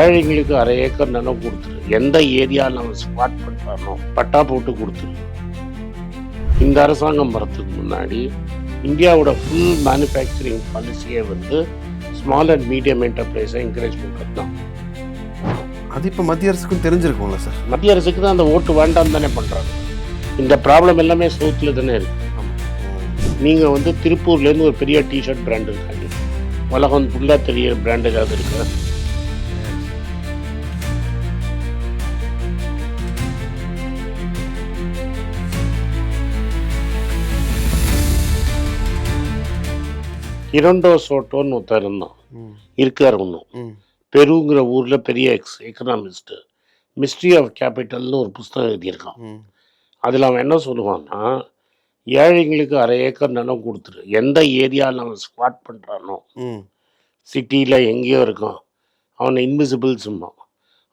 ஏழைங்களுக்கு அரை ஏக்கர் நிலம் கொடுத்துரு. எந்த ஏரியா நம்ம ஸ்பாட் பண்றானோ பட்டா போட்டு கொடுத்துரு. இந்த அரசாங்கம் வரதுக்கு முன்னாடி இந்தியாவோட ஃபுல் மேனுஃபேக்சரிங் பாலிசியே வந்து ஸ்மால் அண்ட் மீடியம் என்டர்பிரைஸை என்கரேஜ் பண்ணுறது தான். அது இப்போ மத்திய அரசுக்கும் தெரிஞ்சிருக்கும்ல சார்? மத்திய அரசுக்கு தான் அந்த ஓட்டு வேண்டாம் தானே பண்ணுறாங்க இந்த ப்ராப்ளம் எல்லாமே சவுத்தில் தானே இருக்கு. நீங்கள் வந்து திருப்பூர்லேருந்து ஒரு பெரிய டிஷர்ட் பிராண்ட் இருக்காங்க. உலகம் ஃபுல்லாக தெரிய பிராண்ட் ஏதாவது இருக்கு? இரண்டோ சோட்டோன்னு ஒருத்தர் இருந்தான். இருக்கார் ஒன்றும் பெருங்கிற ஊரில் பெரிய எக்ஸ் எக்கனாமிஸ்ட்டு மிஸ்ட்ரி ஆஃப் கேபிட்டல்னு ஒரு புஸ்தகம் எழுதியிருக்கான். அதில் அவன் என்ன சொல்லுவான்னா ஏழைங்களுக்கு அரை ஏக்கர் நிலம் கொடுத்துரு. எந்த ஏரியாவில் அவன் ஸ்குவாட் பண்ணுறானோ சிட்டியில் எங்கேயோ இருக்கான். அவனை இன்விசிபிள் சும்மா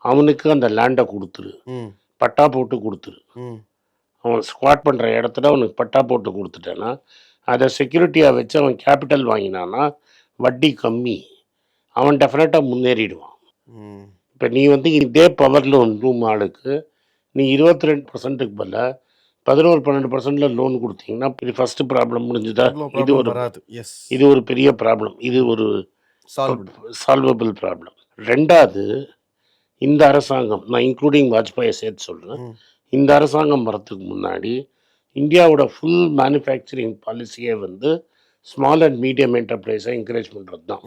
அவனுக்கு அந்த லேண்டை கொடுத்துரு. பட்டா போட்டு கொடுத்துரு. அவன் ஸ்குவாட் பண்ணுற இடத்துல அவனுக்கு பட்டா போட்டு கொடுத்துட்டேன்னா அதை செக்யூரிட்டியாக வச்சு அவன் கேபிட்டல் வாங்கினான்னா வட்டி கம்மி. அவன் டெஃபினட்டாக முன்னேறிடுவான். இப்போ நீ வந்து இதே பவர் லோன் ரூம் ஆளுக்கு நீ இருபத்தி ரெண்டு பர்சன்ட்டுக்கு பதிலாக பதினோரு பன்னெண்டு பர்சன்ட்ல லோன் கொடுத்தீங்கன்னா இது ஃபர்ஸ்ட் ப்ராப்ளம் முடிஞ்சுதா? இது ஒரு இது ஒரு பெரிய ப்ராப்ளம் இது ஒரு சால்வ் சால்வபிள் ப்ராப்ளம் ரெண்டாவது இந்த அரசாங்கம் நான் இன்க்ளூடிங் வாஜ்பாயை சேர்த்து சொல்கிறேன். இந்த அரசாங்கம் வரத்துக்கு முன்னாடி இந்தியாவோட ஃபுல் மேனுஃபேக்சரிங் பாலிசியே வந்து ஸ்மால் அண்ட் மீடியம் என்டர்பிரைஸை என்கரேஜ் பண்ணுறது தான்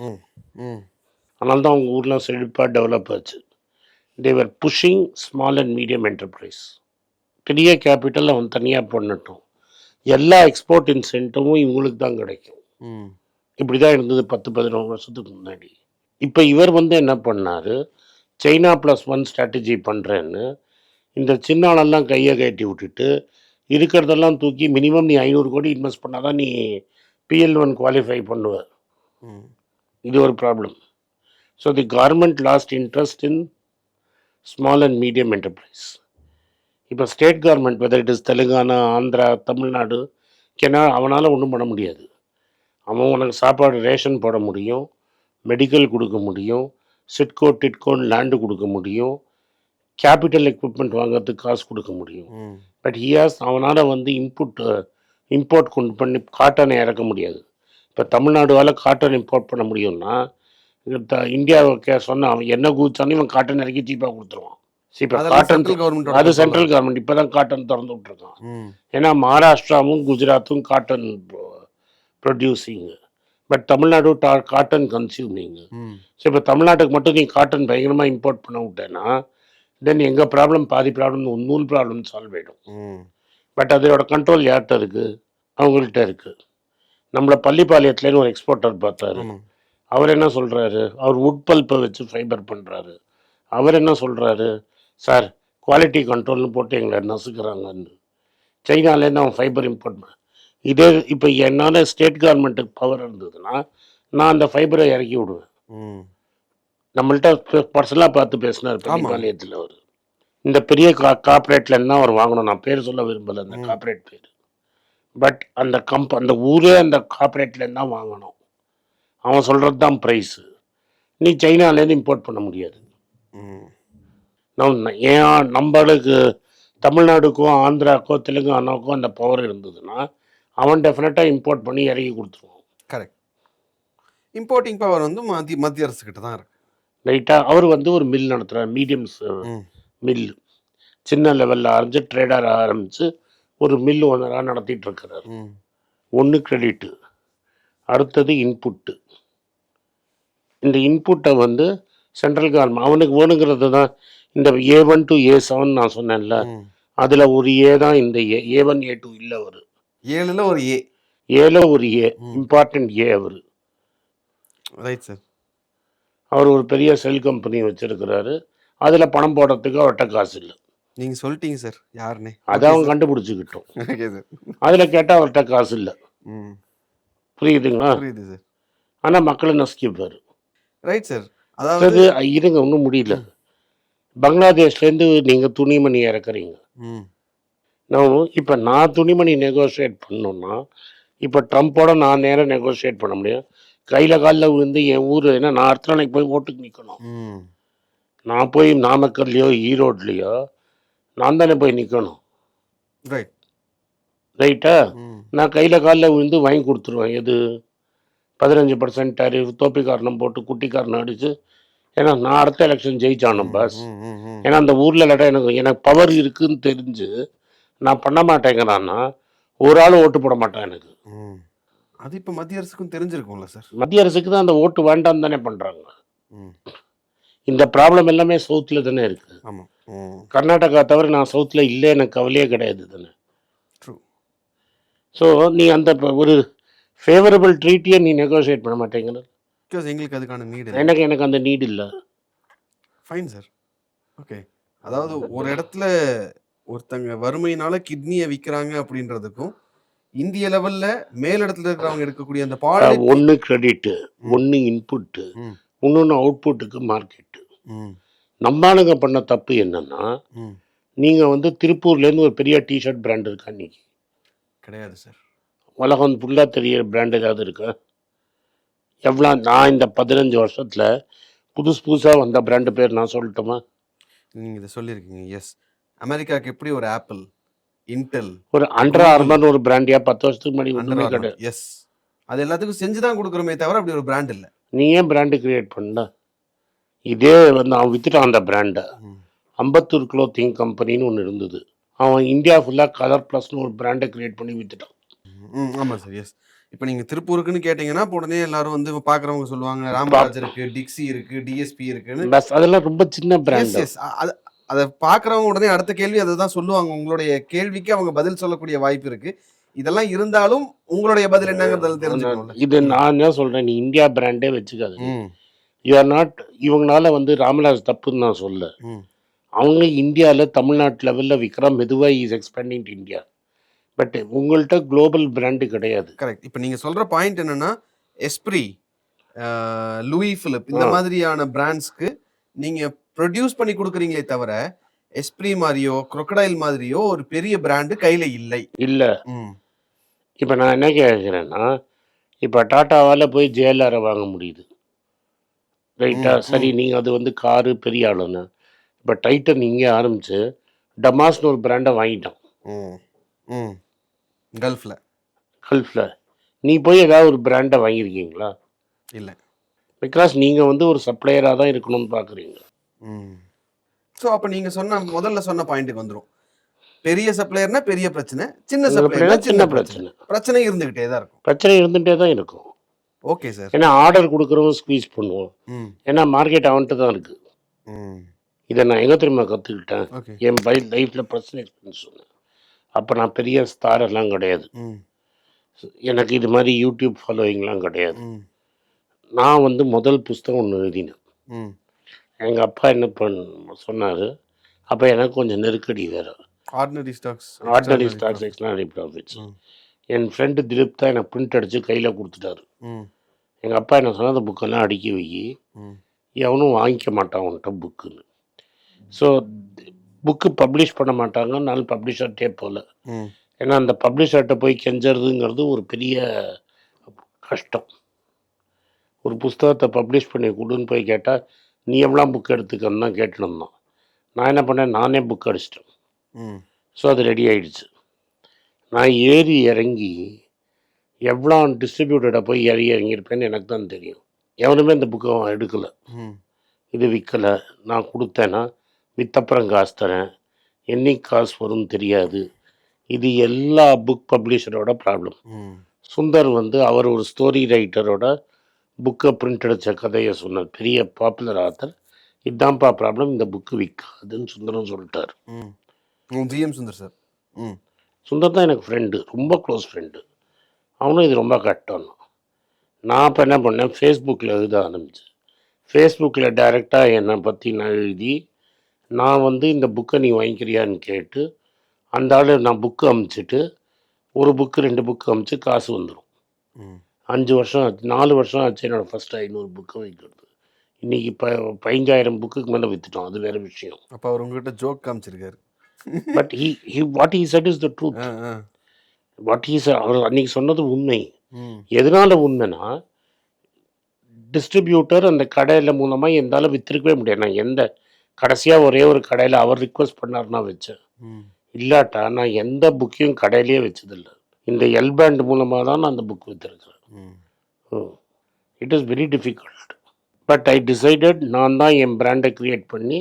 அதனால தான் அவங்க ஊர்லாம் செழிப்பாக டெவலப் ஆச்சு. தேவர் pushing small and medium enterprise பெரிய கேபிட்டல் அவன் தனியாக பண்ணட்டும் எல்லா எக்ஸ்போர்ட் இன்சென்டிவும் இவங்களுக்கு தான் கிடைக்கும். இப்படி தான் இருந்தது பத்து பதினொன்று வருஷத்துக்கு முன்னாடி. இப்போ இவர் வந்து என்ன பண்ணார்? சைனா ப்ளஸ் ஒன் ஸ்ட்ராட்டஜி பண்ணுறேன்னு இந்த சின்ன ஆளெல்லாம் கையை கட்டி விட்டுட்டு இருக்கிறதெல்லாம் தூக்கி மினிமம் நீ ஐநூறு கோடி இன்வெஸ்ட் பண்ணால் தான் நீ பிஎல் ஒன் குவாலிஃபை பண்ணுவ. இது ஒரு problem so the government lost interest in small and medium enterprise இப்போ state government whether it is Telangana Andhra Tamil Nadu கேனா அவனால் ஒன்றும் பண்ண முடியாது. அவன் உனக்கு சாப்பாடு ரேஷன் போட முடியும் மெடிக்கல் கொடுக்க முடியும் சிட்கோ டிட்கோன்னு லேண்டு கொடுக்க முடியும் கேபிட்டல் எக்யூப்மெண்ட் வாங்குறதுக்கு காசு கொடுக்க முடியும். பட் ஹியாஸ் அவனால் வந்து இன்புட் இம்போர்ட் கொண்டு பண்ணி காட்டனை இறக்க முடியாது. இப்போ தமிழ்நாடுவால் காட்டன் இம்போர்ட் பண்ண முடியும்னா இந்த இந்தியாவுக்கு சொன்ன அவன் என்ன கூச்சாலும் இவன் காட்டன் இறக்கி சீப்பாக கொடுத்துருவான். இப்போ காட்டன் கவர்மெண்ட் அது சென்ட்ரல் கவர்மெண்ட் இப்போ தான் காட்டன் திறந்து விட்ருக்கான் ஏன்னா மகாராஷ்டிராவும் குஜராத்தும் cotton producing but Tamil Nadu cotton consuming ம். ஸோ இப்போ தமிழ்நாட்டுக்கு மட்டும் நீ காட்டன் பயங்கரமாக இம்போர்ட் பண்ண விட்டேன்னா தென் எங்கள் ப்ராப்ளம் பாதி ப்ராப்ளம் நூல் ப்ராப்ளம் சால்வ் ஆகிடும் பட் அதோட கண்ட்ரோல் யார்கிட்ட இருக்குது அவங்கள்ட்ட இருக்குது நம்மளை பள்ளிப்பாளையத்துலேருந்து ஒரு எக்ஸ்போர்ட்டர் பார்த்தாரு. அவர் என்ன சொல்கிறாரு அவர் உட் பல்ப்பை வச்சு ஃபைபர் பண்ணுறாரு அவர் என்ன சொல்கிறாரு சார் குவாலிட்டி கண்ட்ரோல்னு போட்டு எங்களை நசுக்கிறாங்கன்னு. சைனாலேருந்து அவன் ஃபைபர் இம்போர்ட் பண்ண இதே இப்போ என்னால் ஸ்டேட் கவர்மெண்ட்டுக்கு பவர் இருந்ததுன்னா நான் அந்த ஃபைபரை இறக்கி விடுவேன். நம்மள்ட்ட பர்சனலாக பார்த்து பேசினார் பள்ளிப்பாளையத்தில் அவர். இந்த பெரிய கா கார்பரேட்லேருந்து தான் அவர் வாங்கணும். நான் பேர் சொல்ல விரும்பலை அந்த. கார்பரேட் பேர். பட் அந்த கம்ப் அந்த ஊரே அந்த கார்பரேட்லேருந்து தான் வாங்கணும். அவன் சொல்கிறது தான் ப்ரைஸு நீ சைனாலேருந்து இம்போர்ட் பண்ண முடியாது. நம்ம ஏன் நம்மளுக்கு தமிழ்நாடுக்கோ ஆந்திராக்கோ தெலுங்கானாக்கோ அந்த பவர் இருந்ததுன்னா அவன் டெஃபினட்டாக இம்போர்ட் பண்ணி இறக்கி கொடுத்துருவான். கரெக்ட் இம்போர்ட்டிங் பவர் வந்து மத்திய மத்திய அரசு கிட்ட தான் இருக்கு. ரைட்டாக அவர் வந்து ஒரு மில் நடத்துகிறார் மீடியம்ஸ் மில் சின்ன லெவலில் ஆரம்பிச்சு ட்ரேடர் ஆரம்பித்து ஒரு மில் ஓனராக நடத்திட்டு இருக்கிறார். ஒன்று கிரெடிட்டு அடுத்தது இன்புட்டு இந்த இன்புட்டை வந்து சென்ட்ரல் கவர்மெண்ட் அவனுக்கு வேணுங்கிறது தான் இந்த A one to A seven நான் சொன்னேன்ல. அதில் ஒரு ஏ தான் இந்த ஏ ஏ ஒன் ஏ டூ இல்லை அவர். ஏழுல ஒரு ஏ ஏல ஒரு ஏ. இம்பார்ட்டன்ட் ஏ அவர். ரைட் சார் அவர் ஒரு பெரிய செல் கம்பெனி வச்சிருக்கிறாரு. அதில் பணம் போடுறதுக்கு அவர்கிட்ட காசு இல்லை. நீங்க சொல்லிட்டீங்க சார் யாருன்னே. அதை அவன் கண்டுபிடிச்சிக்கிட்டோம். Okay sir. அதில் கேட்டால் அவர்கிட்ட காசு இல்லை. புரியுதுங்களா? புரியுது சார். ஆனால் மக்களை நசுக்கிப்பார். Right sir. அதாவது இருங்க ஒன்றும் முடியல. பங்களாதேஷ்லேருந்து நீங்கள் துணிமணி இறக்குறீங்க. நான் இப்போ நான் துணிமணி நெகோஷியேட் பண்ணணும்னா இப்போ ட்ரம்ப்போட நான் நேராக நெகோஷியேட் பண்ண முடியும். கையில் காலில் விழுந்து என் ஊர் ஏன்னா நான் அடுத்த நாளைக்கு போய் ஓட்டுக்கு நிற்கணும் நான் போய் நாமக்கல்லையோ ஈரோட்லேயோ நான் தானே போய் நிற்கணும் ரைட் ரைட்டா நான் கையில் காலில் விழுந்து வாங்கி கொடுத்துருவேன். எது? பதினஞ்சு பர்சன்ட் டேரிஃப் தோப்பி காரணம் போட்டு குட்டி காரணம் அடித்து ஏன்னா நான் அடுத்த எலெக்ஷன் ஜெயிச்சானும் பாஸ். ஏன்னா அந்த ஊரில் இல்லாட்டா எனக்கு எனக்கு பவர் இருக்குன்னு தெரிஞ்சு நான் பண்ண மாட்டேங்கிறான்னா ஒரு ஆள் ஓட்டு போட மாட்டான் எனக்கு. அது இப்ப மத்திய அரசுக்கும் தெரிஞ்சிருக்கும்ல சார்? மத்திய அரசுக்கு தான் அந்த ஓட்டு வேண்டாம் தானே பண்ணுறாங்க இந்த ப்ராப்ளம் எல்லாமே சவுத்தில் தானே இருக்குது ஆமா. ம் கர்நாடகா தவிர நான் சவுத்தில் இல்லை எனக்கு கவலையே கிடையாது தானே. ஸோ நீ அந்த ஒரு ஃபேவரபிள் ட்ரீட்டியை நீ நெகோஷியேட் பண்ண மாட்டேங்கிற. பிகாஸ் எங்களுக்கு அதுக்கான நீடு எனக்கு எனக்கு அந்த நீட் இல்லை. ஃபைன் சார் ஓகே அதாவது ஒரு இடத்துல ஒருத்தங்க வறுமையினால கிட்னியை விற்கிறாங்க அப்படின்றதுக்கும் இந்திய லெவல்ல மேல் இடத்துல இருக்கிறவங்க எடுக்கக்கூடிய அந்த பாலிடிக் ஒன்று கிரெடிட்டு ஒன்று இன்புட்டு. இன்னொன்று அவுட்புட்டுக்கு மார்க்கெட்டு நம்மளுங்க பண்ண தப்பு என்னன்னா நீங்கள் வந்து திருப்பூர்லேருந்து ஒரு பெரிய டிஷர்ட் பிராண்ட் இருக்கா இன்னைக்கு? கிடையாது சார் உலகம் ஃபுல்லாக தெரியிற பிராண்ட் ஏதாவது இருக்கா? எவ்வளோ நான் இந்த பதினஞ்சு வருஷத்தில் புதுசு புதுசாக வந்த பிராண்டு பேர் நான் சொல்லட்டுமா? நீங்க இதை சொல்லியிருக்கீங்க எஸ் அமெரிக்காவுக்கு எப்படி ஒரு ஆப்பிள் இன்டெல் ஒரு அண்டர் ஆர்மர் ஒரு பிராண்டியா பத்து வருஷத்துக்கு முன்னாடி ஒன்றுமே கிடையாது எஸ் அது எல்லாத்துக்கும் செஞ்சு தான் கொடுக்குறோமே தவிர அப்படி ஒரு பிராண்ட் இல்லை. நீ ஏன் பிராண்டு கிரியேட் பண்ணல? இதே வந்து அவன் வித்துட்டான் அந்த பிராண்டை. அம்பத்தூர் க்ளோத்திங் கம்பெனின்னு ஒன்று இருந்தது. அவன் இந்தியா ஃபுல்லாக கலர் ப்ளஸ்னு ஒரு பிராண்டை கிரியேட் பண்ணி வித்துட்டான். ம் ஆமாம் சார் எஸ் இப்போ நீங்கள் திருப்பூருக்குன்னு கேட்டிங்கன்னா உடனே எல்லாரும் வந்து பார்க்குறவங்க சொல்லுவாங்க ராமராஜ் இருக்கு டிக்ஸி இருக்கு டிஎஸ்பி இருக்குன்னு. பஸ் அதெல்லாம் ரொம்ப சின்ன பிராண்ட் எஸ் அது அதை பார்க்குறவங்க உடனே அடுத்த கேள்வி அதை தான் சொல்லுவாங்க. உங்களுடைய கேள்விக்கு அவங்க பதில் சொல்லக்கூடிய வாய்ப்பு இருக்கு. இதெல்லாம் இருந்தாலும் உங்களுடைய பதில் என்னங்கிறத தெரிஞ்சுக்கணும்ல. இது நான் என்ன சொல்றேன் நீ இந்தியா பிராண்டே வச்சுக்காது. ம். யூ ஆர் நாட் இவங்களால வந்து ராமராஜ் தப்புன்னு நான் சொல்ல அவங்க இந்தியாவில் தமிழ்நாட்டு லெவலில் விக்ரம் மெதுவாக இஸ் எக்ஸ்பேண்டிங் இந்தியா பட் உங்கள்கிட்ட குளோபல் பிராண்டு கிடையாது. கரெக்ட் இப்போ நீங்கள் சொல்கிற பாயிண்ட் என்னன்னா எஸ்ப்ரி லூயி ஃபிலிப் இந்த. மாதிரியான பிராண்ட்ஸ்க்கு நீங்கள் ப்ரொடியூஸ் பண்ணி கொடுக்குறீங்களே தவிர எஸ்ப்ரி மாதிரியோ crocodile மாதிரியோ ஒரு பெரிய பிராண்டு கையில் இல்லை. இல்லை. இப்போ நான் என்ன கேட்குறேன்னா இப்போ டாட்டாவால் போய் ஜேஎல்ஆரை வாங்க முடியுது. ரைட்டா? சரி நீங்கள் அது வந்து காரு பெரிய ஆளுன்னு. இப்போ டைட்டன் இங்கே ஆரம்பிச்சு டமாஸ்னு ஒரு பிராண்டை வாங்கிட்டான். ம் ம். கல்ஃபில். கல்ஃபில். நீ போய் ஏதாவது ஒரு பிராண்டை வாங்கியிருக்கீங்களா? இல்லை. பிகாஸ் நீங்கள் வந்து ஒரு சப்ளையராக தான் இருக்கணும்னு பார்க்குறீங்க. ஸோ அப்போ நீங்கள் சொன்ன முதல்ல சொன்ன பாயிண்ட்டுக்கு வந்துடும் பெரிய சப்ளையர்னா பெரிய பிரச்சனை சின்ன சப்ளையர்னா சின்ன பிரச்சனை. பிரச்சனை. இருந்துகிட்டே தான் இருக்கும். பிரச்சனை இருந்துகிட்டே தான் இருக்கும். ஓகே சார் ஏன்னா ஆர்டர் கொடுக்குறவங்க ஸ்குவீஸ் பண்ணுவோம். ஏன்னா மார்க்கெட் அவன்கிட்ட தான் இருக்குது ம். இதை நான் எங்கே தெரியுமா கற்றுக்கிட்டேன் என் பை லைஃப்பில் பிரச்சனை இருக்குன்னு சொன்னேன். அப்போ நான் பெரிய ஸ்டார் எல்லாம் கிடையாது. எனக்கு இது மாதிரி யூடியூப் ஃபாலோயிங்லாம் கிடையாது. நான் வந்து முதல் புஸ்தகம் ஒன்று எழுதினேன். ம். எங்கள் அப்பா என்ன பண்ண சொன்னார். அப்போ எனக்கு கொஞ்சம் நெருக்கடி வேறு. Ordinary stocks ordinary stocks extraordinary profits. என் ஃப்ரெண்டு திலீப் தான் எனக்கு பிரிண்ட் அடித்து கையில் கொடுத்துட்டாரு. எங்கள் அப்பா என்ன சொன்னால் அந்த புக்கெல்லாம் அடுக்கி வை. எவனும் வாங்கிக்க மாட்டான் உன்கிட்ட புக்குன்னு ஸோ புக்கு பப்ளிஷ் பண்ண மாட்டாங்க. நாலு பப்ளிஷர்ட்டே போகல ஏன்னா அந்த பப்ளிஷர்கிட்ட போய் கெஞ்சறதுங்கிறது ஒரு பெரிய கஷ்டம். ஒரு புஸ்தகத்தை பப்ளிஷ் பண்ணி கொடுன்னு போய் கேட்டால் நீ எவ்வளோ புக் எடுத்துக்கன்னு தான் கேட்டுருந்தான் நான் என்ன பண்ணேன்? நானே புக் அடிச்சிட்டேன். ஸோ அது ரெடி ஆயிடுச்சு. நான் ஏறி இறங்கி எவ்வளோ டிஸ்ட்ரிபியூட்டடாக போய் ஏறி இறங்கியிருப்பேன்னு எனக்கு தான் தெரியும். எவனுமே இந்த புக்கை எடுக்கலை. இது விற்கலை நான் கொடுத்தேன்னா வித்தப்புறம் காசு தரேன். என்னைக்கு காசு வரும்னு தெரியாது. இது எல்லா புக் பப்ளிஷரோட ப்ராப்ளம் சுந்தர் வந்து அவர் ஒரு ஸ்டோரி ரைட்டரோட புக்கை பிரிண்ட் அடித்த கதையை சொன்னார். பெரிய பாப்புலர் ஆத்தர் இதான்ப்பா ப்ராப்ளம் இந்த புக்கு விற்காதுன்னு சுந்தரம் சொல்லிட்டார். GM Sundar sir. ம். சுந்தர் தான் எனக்கு ஃப்ரெண்டு ரொம்ப க்ளோஸ் ஃப்ரெண்டு அவனும் இது ரொம்ப கஷ்டம் நான் இப்போ என்ன பண்ணேன்? ஃபேஸ்புக்கில் எழுத ஆரம்பித்தேன் ஃபேஸ்புக்கில் டைரெக்டாக என்னை பற்றி நான் எழுதி நான் வந்து இந்த புக்கை நீ வாங்கிக்கிறியான்னு கேட்டு அந்த ஆள் நான் புக்கு அமுச்சிட்டு ஒரு புக்கு ரெண்டு புக்கு அமுச்சு காசு வந்துடும் ம். அஞ்சு வருஷம் ஆச்சு நாலு வருஷம் ஆச்சு என்னோடய ஃபஸ்ட் ஐநூறு புக்கு வைக்கிறது இன்றைக்கி இப்போ பதினஞ்சாயிரம் புக்குக்கு மேலே விற்றுட்டோம் அது வேறு விஷயம். அப்போ அவர் உங்ககிட்ட joke காமிச்சிருக்காரு. But he he what he said is the truth what he's அவர் அன்னைக்கு சொன்னது உண்மை. எதனால உண்மைனா டிஸ்ட்ரிபியூட்டர் அந்த கடையில் மூலமாக எந்தாலும் விற்றுருக்கவே முடியாது. நான் எந்த கடைசியாக ஒரே ஒரு கடையில் அவர் ரிக்வஸ்ட் பண்ணாருன்னா வச்சேன். இல்லாட்டா நான் எந்த புக்கையும் கடையிலேயே வச்சதில்ல. இந்த எல் பேண்ட் மூலமாக தான் நான் அந்த புக் விற்றுருக்கிறேன் ம் it is very difficult but I decided நான் தான் என் பிராண்டை க்ரியேட் பண்ணி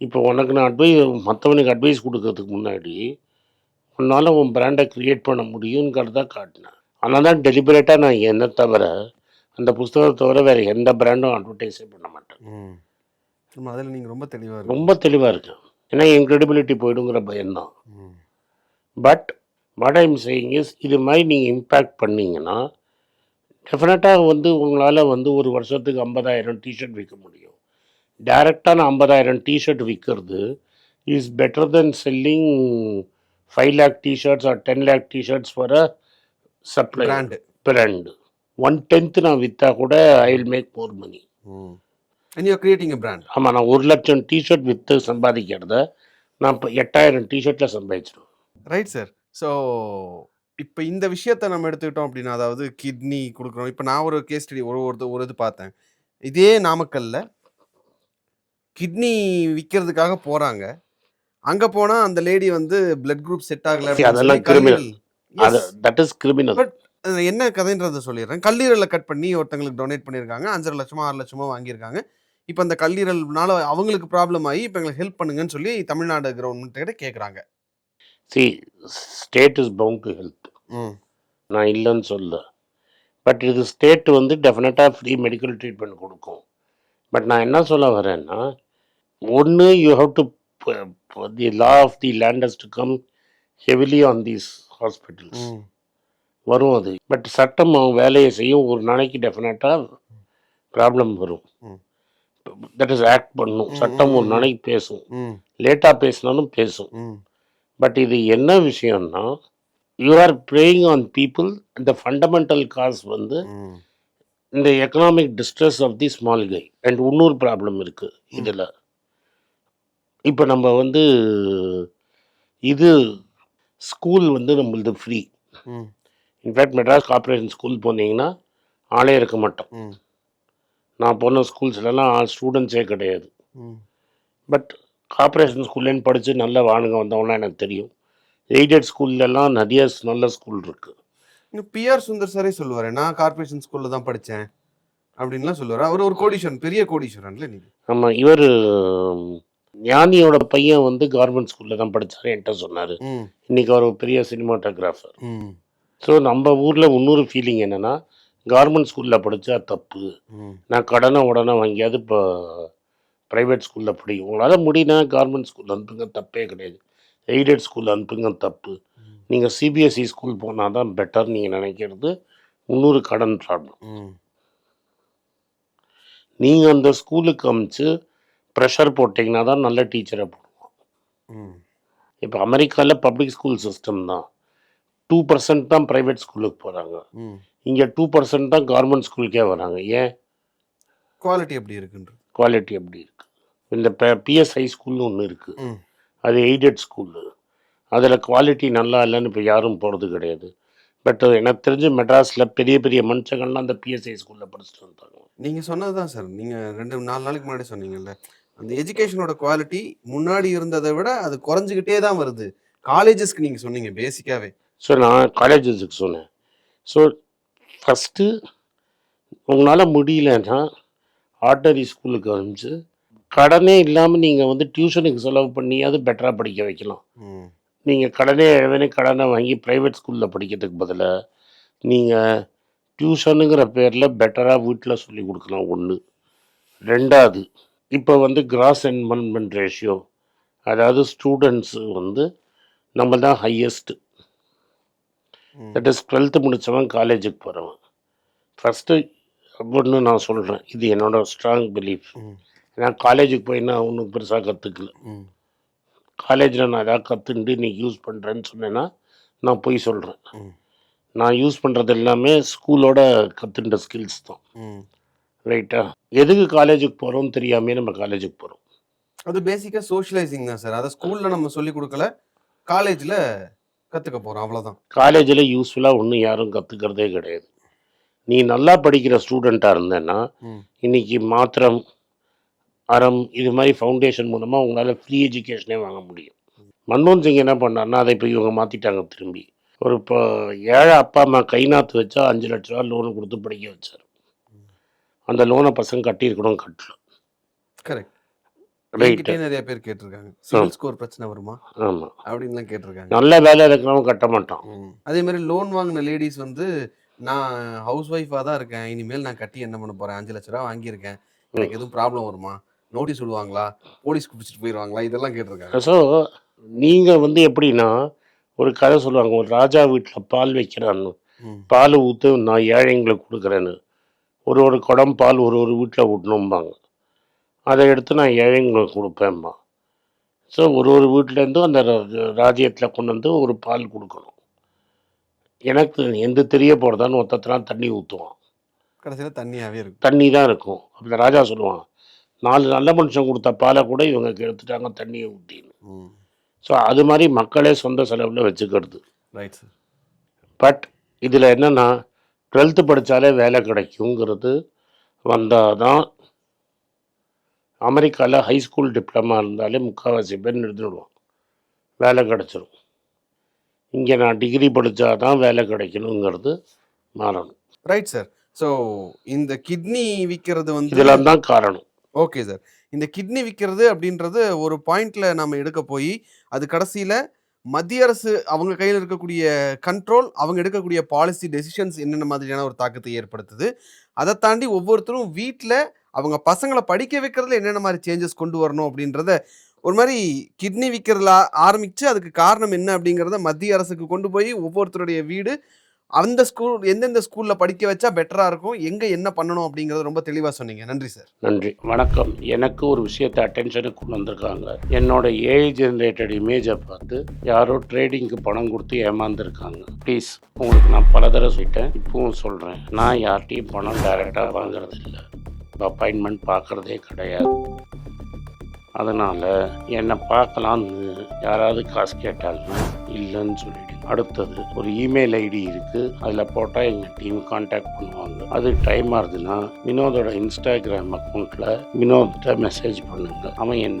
இப்போ உனக்கு நான் அட்வைஸ் மற்றவனுக்கு அட்வைஸ் கொடுக்கறதுக்கு முன்னாடி உன்னால் உன் பிராண்டை க்ரியேட் பண்ண முடியுங்கிறத காட்டினேன். ஆனால் தான் டெலிபரேட்டாக நான் என்ன தவிர அந்த புஸ்தகத்தை தவிர வேறு எந்த பிராண்டும் அட்வர்டைஸே பண்ண மாட்டேன். அதில் நீங்கள் ரொம்ப தெளிவாக இருக்கு ரொம்ப தெளிவாக இருக்கேன். ஏன்னா என் credibility போயிடுங்கிற பயம்தான் but what I'm saying is இது மாதிரி நீங்கள் இம்பேக்ட் பண்ணீங்கன்னா டெஃபினட்டாக வந்து உங்களால் வந்து ஒரு வருஷத்துக்கு ஐம்பதாயிரம் டிஷர்ட் விற்க முடியும். டைரெக்டாக நான் ஐம்பதாயிரம் டிஷர்ட் விற்கிறது is better then selling five lakh T-shirts or ten lakh T-shirts for a supply brand brand one tenth நான் விற்றா கூட I will make more money creating brand ஆமாம் நான் ஒரு லட்சம் டிஷர்ட் விற்று சம்பாதிக்கிறத நான் இப்போ எட்டாயிரம் டிஷர்ட்டில் சம்பாதிச்சிடுவேன் ரைட் சார் ஸோ இப்போ இந்த விஷயத்த நம்ம எடுத்துக்கிட்டோம் அப்படின்னா அதாவது கிட்னி கொடுக்குறோம். இப்போ நான் ஒரு கேஸ் ஸ்டடி ஒரு ஒரு ஒரு இது பார்த்தேன். இதே நாமக்கல்ல கிட்னி விற்கிறதுக்காக போகிறாங்க அங்கே போனால் அந்த லேடி வந்து பிளட் குரூப் செட் ஆகலை அதெல்லாம். தட் இஸ் கிரிமினல் என்ன கதைன்றதை சொல்லிடுறேன். கல்லீரலை கட் பண்ணி ஒருத்தங்களுக்கு டொனேட் பண்ணியிருக்காங்க. அஞ்சரை லட்சமோ ஆறு லட்சமோ வாங்கியிருக்காங்க. இப்போ அந்த கல்லீரல்னால அவங்களுக்கு ப்ராப்ளம் ஆகி இப்போ எங்களுக்கு ஹெல்ப் பண்ணுங்கன்னு சொல்லி தமிழ்நாடு கவர்மெண்ட் கிட்ட கேட்குறாங்க see state is bound to help நான் இல்லைன்னு சொல்ல பட் இது ஸ்டேட் வந்து டெஃபினட்டாக ஃப்ரீ மெடிக்கல் ட்ரீட்மெண்ட் கொடுக்கும். பட் நான் என்ன சொல்ல வரேன்னா ஒன்று you have to the law of the land has to come heavily on these hospitals வரும் அது. பட் சட்டம் அவன் வேலையை செய்யும். ஒரு நாளைக்கு டெஃபினட்டாக ப்ராப்ளம் வரும். தட் இஸ் ஆக்ட் பண்ணும். சட்டம் ஒரு. நாளைக்கு பேசும். லேட்டாக பேசினாலும் பேசும். பட் இது என்ன விஷயம்னா you are preying on people இந்த ஃபண்டமெண்டல் காஸ் வந்து இந்த economic distress of the small guy and இன்னொரு ப்ராப்ளம் இருக்குது இதில். இப்போ நம்ம வந்து இது ஸ்கூல் வந்து நம்மளது free in fact Madras corporation school போனீங்கன்னா ஆளே இருக்க மாட்டோம். நான் போன ஸ்கூல்ஸ்லலாம் ஸ்டூடெண்ட்ஸே கிடையாது. பட் கார்ப்பரேஷன் ஸ்கூல்லேன்னு படித்து நல்ல வானுங்க வந்தவங்களாம் எனக்கு தெரியும். எய்டட் ஸ்கூல்லலாம் நிறைய நல்ல ஸ்கூல் இருக்குது பிஆர் சுந்தர் சாரே சொல்லுவாரு நான் கார்ப்பரேஷன் ஸ்கூல்ல தான் படித்தேன் அப்படின்லாம் சொல்லுவாரு. அவர் ஒரு கோடீஸ்வரன் பெரிய கோடீஸ்வரன்ல நீங்க? ஆமாம் இவர் ஞானியோட பையன் வந்து கவர்மெண்ட் ஸ்கூலில் தான் படித்தார் என்கிட்ட சொன்னார். ம். இன்றைக்கி அவர் ஒரு பெரிய சினிமாட்டோகிராஃபர் ஸோ நம்ம ஊரில் இன்னொரு ஃபீலிங் என்னென்னா கவர்மெண்ட் ஸ்கூலில் படித்தா தப்பு. நான் கடனை உடனே வாங்கியாவது இப்போ ப்ரைவேட் ஸ்கூலில் படிக்கும் உங்களால் முடியும்னா கவர்மெண்ட் ஸ்கூல் அனுப்புங்க தப்பே கிடையாது. எய்டட் ஸ்கூல் அனுப்புங்க தப்பு. நீங்கள் சிபிஎஸ்சி ஸ்கூல் போனால் தான் பெட்டர் நீங்கள் நினைக்கிறது. இன்னொரு கடன் ப்ராப்ளம் நீங்கள் அந்த ஸ்கூலுக்கு அமிச்சு ப்ரெஷர் போட்டிங்கன்னா தான் நல்ல டீச்சரை போடுவோம் இப்போ அமெரிக்காவில் பப்ளிக் ஸ்கூல் சிஸ்டம் தான். டூ பர்சன்ட் தான் ப்ரைவேட் ஸ்கூலுக்கு போகிறாங்க இங்கே டூ பர்சன்ட் தான் கவர்மெண்ட் ஸ்கூலுக்கே வராங்க. ஏன்? குவாலிட்டி எப்படி இருக்குன்றது? குவாலிட்டி எப்படி இருக்குது இந்த பிஎஸ்ஐ ஸ்கூல்னு ஒன்று இருக்குது அது எய்டட் ஸ்கூலு அதில் குவாலிட்டி நல்லா இல்லைன்னு இப்போ யாரும் போகிறது கிடையாது. பட் எனக்கு தெரிஞ்சு மெட்ராஸில் பெரிய பெரிய மனுஷங்கள்லாம் அந்த பிஎஸ்ஐ ஸ்கூலில் படிச்சுட்டு வந்தாங்க. நீங்க சொன்னதுதான் சார் நீங்க ரெண்டு நாலு நாளைக்கு முன்னாடி சொன்னீங்கல்ல. அந்த எஜுகேஷனோட குவாலிட்டி முன்னாடி இருந்ததை விட அது குறைஞ்சிக்கிட்டே தான் வருது. காலேஜஸ்க்கு நீங்க சொன்னீங்க பேசிக்காவே ஸோ நான் காலேஜஸுக்கு சொன்னேன். ஸோ ஃபஸ்ட்டு உங்களால் முடியலன்னா ஆர்டினரி ஸ்கூலுக்கு அனுப்பிச்சு கடனே இல்லாமல் நீங்கள் வந்து டியூஷனுக்கு செலவு பண்ணியாவது பெட்டராக படிக்க வைக்கலாம். நீங்கள் கடனே எழுவனே கடனை வாங்கி ப்ரைவேட் ஸ்கூலில் படிக்கிறதுக்கு பதிலாக நீங்கள் டியூஷனுங்கிற பேரில் பெட்டராக வீட்டில் சொல்லி கொடுக்கலாம். ஒன்று ரெண்டாவது இப்போ வந்து கிராஸ் என்வல்மெண்ட் ரேஷியோ அதாவது ஸ்டூடெண்ட்ஸு வந்து நம்ம தான் ஹையஸ்ட்டு. தட் இஸ் டுவெல்த்து முடித்தவன் காலேஜுக்கு போகிறவன் ஃபஸ்ட்டு ஒன்று நான் சொல்கிறேன் இது என்னோட ஸ்ட்ராங் பிலீஃப் நான் காலேஜுக்கு போய் நான் ஒன்றும் பெருசாக கற்றுக்கல. காலேஜில் நான் எதாவது கற்றுண்டு நீ யூஸ் பண்ணுறேன்னு சொன்னேன்னா நான் போய் சொல்கிறேன் நான் யூஸ் பண்ணுறது எல்லாமே ஸ்கூலோட கற்றுண்ட ஸ்கில்ஸ் தான். ரைட்டா எதுக்கு காலேஜுக்கு போகிறோம்னு தெரியாமே நம்ம காலேஜுக்கு போகிறோம் அது பேசிக்கா சோஷியலைசிங் தான் சார் அதை ஸ்கூல்ல நம்ம சொல்லி கொடுக்கல காலேஜ்ல கத்துக்க போறோம் அவ்வளவுதான். காலேஜில் யூஸ்ஃபுல்லாக ஒன்றும் யாரும் கற்றுக்கிறதே கிடையாது. நீ நல்லா படிக்கிற ஸ்டூடெண்ட்டாக இருந்தேன்னா இன்னைக்கு மாத்திரம் அறம் இது மாதிரி ஃபவுண்டேஷன் மூலமாக உங்களால் ஃப்ரீ எஜுகேஷனே வாங்க முடியும். மன்மோகன் சிங் என்ன பண்ணார்னா அதை இப்போ இவங்க மாற்றிட்டாங்க திரும்பி. ஒரு இப்போ ஏழை அப்பா அம்மா கை நாத்து வச்சா அஞ்சு லட்ச ரூபா லோனு கொடுத்து படிக்க வச்சார். அந்த லோனை பசங்க கட்டியிருக்கணும் கட்டல. கரெக்ட் நிறைய பேர் கேட்டிருக்காங்க. சிவில் ஸ்கோர் பிரச்சனை வருமா? ஆமாம் அப்படின்லாம் கேட்டிருக்காங்க. நல்ல வேலை இருக்கிறவங்க கட்ட மாட்டான். ம். அதே மாதிரி லோன் வாங்கின லேடிஸ் வந்து நான் ஹவுஸ் ஒய்ஃபாக தான் இருக்கேன். இனிமேல் நான் கட்டி என்ன பண்ண போறேன்? அஞ்சு லட்ச ரூபா வாங்கியிருக்கேன். எனக்கு எதுவும் ப்ராப்ளம் வருமா? நோட்டீஸ் விடுவாங்களா? போலீஸ் பிடிச்சிட்டு போயிடுவாங்களா இதெல்லாம் கேட்டிருக்காங்க. ஸோ நீங்கள் வந்து எப்படின்னா ஒரு கதை சொல்லுவாங்க ஒரு ராஜா வீட்டில் பால் வைக்கிறான்னு. பால் ஊற்று நான் ஏழைங்களுக்கு கொடுக்குறேன்னு. ஒரு ஒரு குடம் பால் ஒரு ஒரு வீட்டில் விடணும்பாங்க அதை எடுத்து நான் ஏழைங்களுக்கு கொடுப்பேன்மா. ஸோ ஒரு ஒரு வீட்டிலேருந்தும் அந்த ராஜ்யத்தில் கொண்டு வந்து ஒரு பால் கொடுக்கணும். எனக்கு எந்த தெரிய போகிறதான்னு ஒருத்தத்தெல்லாம் தண்ணி ஊற்றுவான் கடைசியில் தண்ணியாகவே இருக்கும். தண்ணி தான் இருக்கும் அந்த ராஜா சொல்லுவான் நாலு நல்ல மனுஷன் கொடுத்த பாலை கூட இவங்க எடுத்துட்டாங்க தண்ணியை ஊற்றின்னு ம். ஸோ அது மாதிரி மக்களே சொந்த செலவில் வச்சுக்கிறது. ரைட் சார் பட் இதில் என்னென்னா டுவெல்த்து படித்தாலே வேலை கிடைக்குங்கிறது வந்தால் தான் அமெரிக்காவில் ஹை ஸ்கூல் டிப்ளமா இருந்தாலே முக்கால்வாசி பேர் நிறுத்திடுவான் வேலை கிடச்சிரும். இங்கே நான் டிகிரி படித்தா தான் வேலை கிடைக்கணுங்கிறது மாறணும். ரைட் சார் ஸோ இந்த கிட்னி விற்கிறது வந்து இதெல்லாம் தான் காரணம். Okay sir. இந்த கிட்னி விற்கிறது அப்படின்றது ஒரு பாயிண்ட்ல நம்ம எடுக்க போய் அது கடைசியில மத்திய அரசு அவங்க கையில் இருக்கக்கூடிய கண்ட்ரோல் அவங்க எடுக்கக்கூடிய பாலிசி டெசிஷன்ஸ் என்னென்ன மாதிரியான ஒரு தாக்கத்தை ஏற்படுத்துது அதை தாண்டி ஒவ்வொருத்தரும் வீட்டில் அவங்க பசங்களை படிக்க வைக்கிறதுல என்னென்ன மாதிரி சேஞ்சஸ் கொண்டு வரணும் அப்படின்றத ஒரு மாதிரி கிட்னி விற்கிறதுல ஆரம்பித்து அதுக்கு காரணம் என்ன அப்படிங்கிறத மத்திய அரசுக்கு கொண்டு போய் ஒவ்வொருத்தருடைய வீடு அந்த ஸ்கூல் எந்தெந்த ஸ்கூலில் படிக்க வச்சா பெட்டராக இருக்கும் எங்கே என்ன பண்ணணும் அப்படிங்கிறத ரொம்ப தெளிவாக சொன்னீங்க. நன்றி சார் நன்றி. வணக்கம். எனக்கு ஒரு விஷயத்தை அட்டென்ஷனுக்கு கொண்டு வந்திருக்காங்க. என்னோட ஏஐ ஜென்ரேட்டட் இமேஜை பார்த்து யாரோ ட்ரேடிங்க்கு பணம் கொடுத்து ஏமாந்துருக்காங்க. ப்ளீஸ் உங்களுக்கு நான் பல தடவை சொல்லிட்டேன். இப்பவும் சொல்கிறேன் நான் யார்கிட்டையும் பணம் டைரெக்டாக வாங்குறது இல்லை. அப்பாயின்மெண்ட் பார்க்குறதே கிடையாது. அதனால் என்னை பார்க்கலான்னு யாராவது காசு கேட்டாங்கன்னா இல்லைன்னு சொல்லிடு அடுத்தது ஒரு இமெயில் ஐடி இருக்குது அதில் போட்டால் எங்கள் டீம் காண்டாக்ட் பண்ணுவாங்க. அது டைம் ஆகுதுன்னா வினோதோட இன்ஸ்டாகிராம் அக்கௌண்ட்டில் வினோத்கிட்ட மெசேஜ் பண்ணுங்கள் அவன் என்